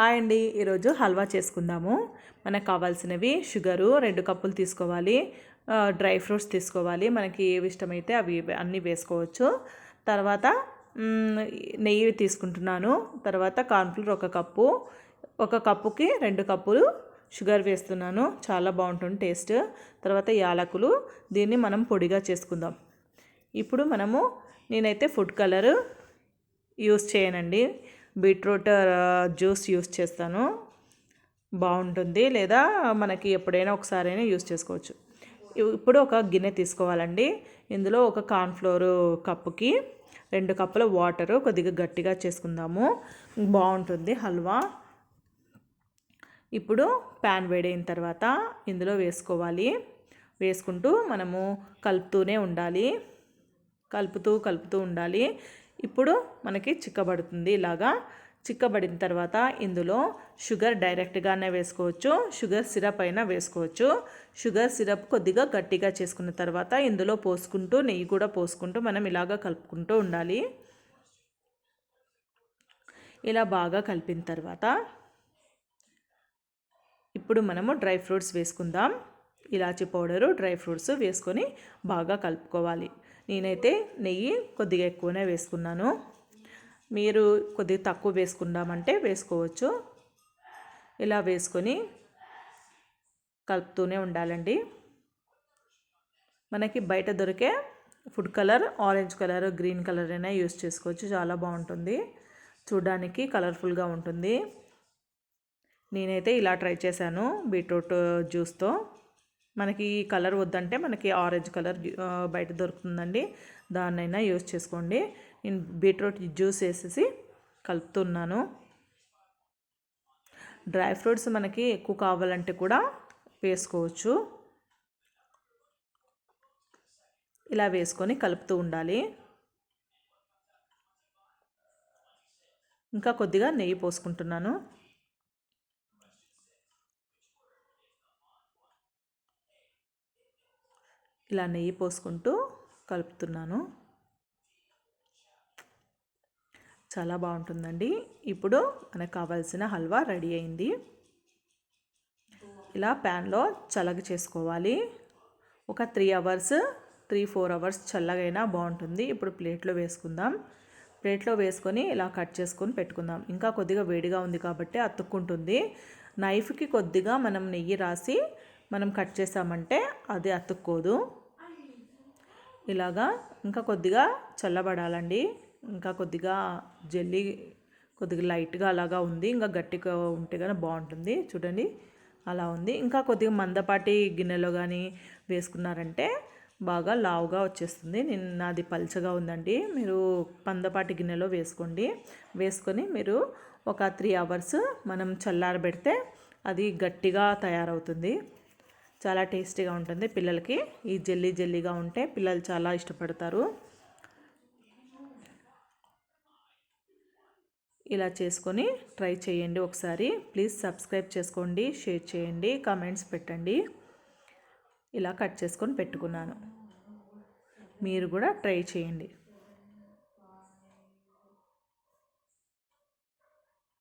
Hi అండి. ఈరోజు హల్వా చేసుకుందాము. మనకు కావాల్సినవి షుగరు రెండు కప్పులు తీసుకోవాలి. డ్రై ఫ్రూట్స్ తీసుకోవాలి. మనకి ఏవి ఇష్టమైతే అవి అన్నీ వేసుకోవచ్చు. తర్వాత నెయ్యి తీసుకుంటున్నాను. తర్వాత కార్న్ఫ్లవర్ ఒక కప్పు. ఒక కప్పుకి రెండు కప్పులు షుగర్ వేస్తున్నాను. చాలా బాగుంటుంది టేస్ట్. తర్వాత యాలకులు. దీన్ని మనం పొడిగా చేసుకుందాం. ఇప్పుడు మనము నేనైతే ఫుడ్ కలర్ యూస్ చేయనండి. బీట్రూట్ జ్యూస్ యూస్ చేస్తాను. బాగుంటుంది. లేదా మనకి ఎప్పుడైనా ఒకసారైనా యూస్ చేసుకోవచ్చు. ఇప్పుడు ఒక గిన్నె తీసుకోవాలండి. ఇందులో ఒక కార్న్ఫ్లోర్ కప్పుకి రెండు కప్పుల వాటరు కొద్దిగా గట్టిగా చేసుకుందాము. బాగుంటుంది హల్వా. ఇప్పుడు ప్యాన్ వేడైన తర్వాత ఇందులో వేసుకోవాలి. వేసుకుంటూ మనము కలుపుతూనే ఉండాలి. కలుపుతూ కలుపుతూ ఉండాలి. ఇప్పుడు మనకి చిక్కబడుతుంది. ఇలాగా చిక్కబడిన తర్వాత ఇందులో షుగర్ డైరెక్ట్గానే వేసుకోవచ్చు. షుగర్ సిరప్ అయినా వేసుకోవచ్చు. షుగర్ సిరప్ కొద్దిగా గట్టిగా చేసుకున్న తర్వాత ఇందులో పోసుకుంటూ నెయ్యి కూడా పోసుకుంటూ మనం ఇలాగా కలుపుకుంటూ ఉండాలి. ఇలా బాగా కలిపిన తర్వాత ఇప్పుడు మనము డ్రై ఫ్రూట్స్ వేసుకుందాం. ఇలాచి పౌడరు డ్రై ఫ్రూట్స్ వేసుకొని బాగా కలుపుకోవాలి. నేనైతే నెయ్యి కొద్దిగా ఎక్కువనే వేసుకున్నాను. మీరు కొద్దిగా తక్కువ వేసుకుందామంటే వేసుకోవచ్చు. ఇలా వేసుకొని కలుపుతూనే ఉండాలండి. మనకి బయట దొరికే food colour orange colour green colour అయినా యూస్ చేసుకోవచ్చు. చాలా బాగుంటుంది. చూడడానికి కలర్ఫుల్గా ఉంటుంది. నేనైతే ఇలా ట్రై చేశాను బీట్రూట్ జ్యూస్తో. మనకి ఈ కలర్ వద్దంటే మనకి ఆరెంజ్ కలర్ బయట దొరుకుతుందండి. దాన్నైనా యూజ్ చేసుకోండి. నేను బీట్రూట్ జ్యూస్ వేసేసి కలుపుతున్నాను. డ్రై ఫ్రూట్స్ మనకి ఎక్కువ కావాలంటే కూడా వేసుకోవచ్చు. ఇలా వేసుకొని కలుపుతూ ఉండాలి. ఇంకా కొద్దిగా నెయ్యి పోసుకుంటున్నాను. ఇలా నెయ్యి పోసుకుంటూ కలుపుతున్నాను. చాలా బాగుంటుందండి. ఇప్పుడు మనకు కావాల్సిన హల్వా రెడీ అయింది. ఇలా ప్యాన్లో చల్లగ చేసుకోవాలి. ఒక three hours three four hours చల్లగైనా బాగుంటుంది. ఇప్పుడు ప్లేట్లో వేసుకుందాం. ప్లేట్లో వేసుకొని ఇలా కట్ చేసుకొని పెట్టుకుందాం. ఇంకా కొద్దిగా వేడిగా ఉంది కాబట్టి అతుక్కుంటుంది. నైఫ్కి కొద్దిగా మనం నెయ్యి రాసి మనం కట్ చేసామంటే అది అతుక్కోదు. ఇలాగా ఇంకా కొద్దిగా చల్లబడాలండి. ఇంకా కొద్దిగా జల్లీ కొద్దిగా లైట్గా అలాగా ఉంది. ఇంకా గట్టిగా ఉంటే కానీ బాగుంటుంది. చూడండి అలా ఉంది. ఇంకా కొద్దిగా మందపాటి గిన్నెలో కానీ వేసుకున్నారంటే బాగా లావుగా వచ్చేస్తుంది. నేను నాది పల్చగా ఉందండి. మీరు మందపాటి గిన్నెలో వేసుకోండి. వేసుకొని మీరు ఒక త్రీ అవర్స్ మనం చల్లారబెడితే అది గట్టిగా తయారవుతుంది. చాలా టేస్టీగా ఉంటుంది పిల్లలకి. ఈ జెల్లీ జెల్లీగా ఉంటే పిల్లలు చాలా ఇష్టపడతారు. ఇలా చేసుకొని ట్రై చేయండి ఒకసారి. ప్లీజ్ సబ్స్క్రైబ్ చేసుకోండి షేర్ చేయండి కామెంట్స్ పెట్టండి. ఇలా కట్ చేసుకొని పెట్టుకున్నాను. మీరు కూడా ట్రై చేయండి.